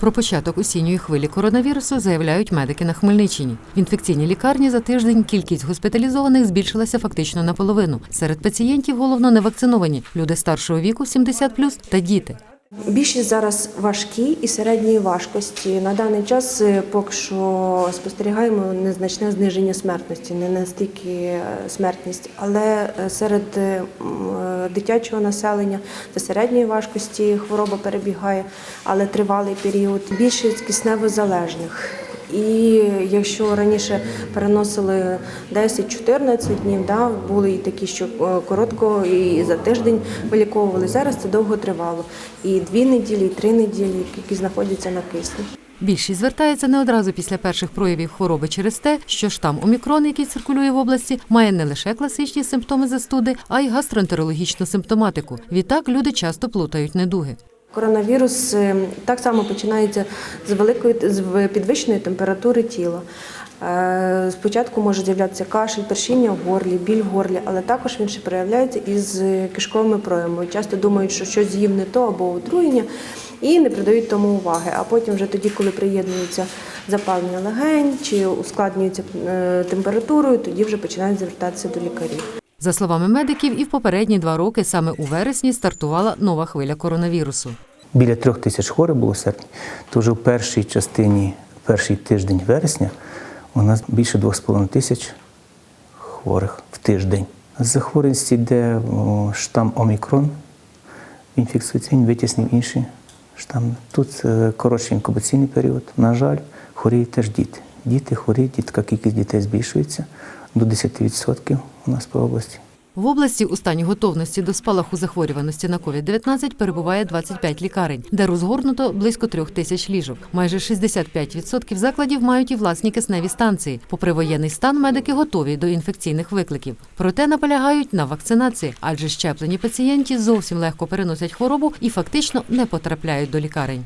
Про початок осінньої хвилі коронавірусу заявляють медики на Хмельниччині. В інфекційній лікарні за тиждень кількість госпіталізованих збільшилася фактично наполовину. Серед пацієнтів головно не вакциновані люди старшого віку 70+, та діти. Більшість зараз важкі і середньої важкості. На даний час е, поки що спостерігаємо незначне зниження смертності, не настільки е, смертність, але е, серед дитячого населення та середньої важкості хвороба перебігає, але тривалий період. Більшість кисневозалежних. І якщо раніше переносили 10-14 днів, да, були і такі, що е, коротко і за тиждень виліковували. Зараз це довго тривало. І дві неділі, і три неділі, які знаходяться на кисні. Більшість звертається не одразу після перших проявів хвороби через те, що штам Омікрон, який циркулює в області, має не лише класичні симптоми застуди, а й гастроентерологічну симптоматику. Відтак люди часто плутають недуги. Коронавірус е, так само починається з великої з підвищеної температури тіла. Е, Спочатку може з'являтися кашель, першіння в горлі, біль в горлі, але також він ще проявляється із кишковими проявами. Часто думають, що щось з'їв не то або отруєння, і не придають тому уваги. А потім, вже тоді, коли приєднується запалення легень чи ускладнюється е, температурою, тоді вже починають звертатися до лікарів. За словами медиків, і в попередні два роки саме у вересні стартувала нова хвиля коронавірусу. Біля трьох тисяч хворих було в серпні. То вже в першій частині, перший тиждень вересня, у нас більше 2,5 тисяч хворих в тиждень. Захворюваності йде штам Омікрон, фіксується, витіснив інші штами. Тут е, коротший інкубаційний період. На жаль, хворіють теж діти. Діти хворіють, і така кількість дітей збільшується до 10% нас по області. В області у стані готовності до спалаху захворюваності на COVID-19 перебуває 25 лікарень, де розгорнуто близько трьох тисяч ліжок. Майже 65% закладів мають і власні кисневі станції. Попри воєнний стан, медики готові до інфекційних викликів. Проте наполягають на вакцинації, адже щеплені пацієнті зовсім легко переносять хворобу і фактично не потрапляють до лікарень.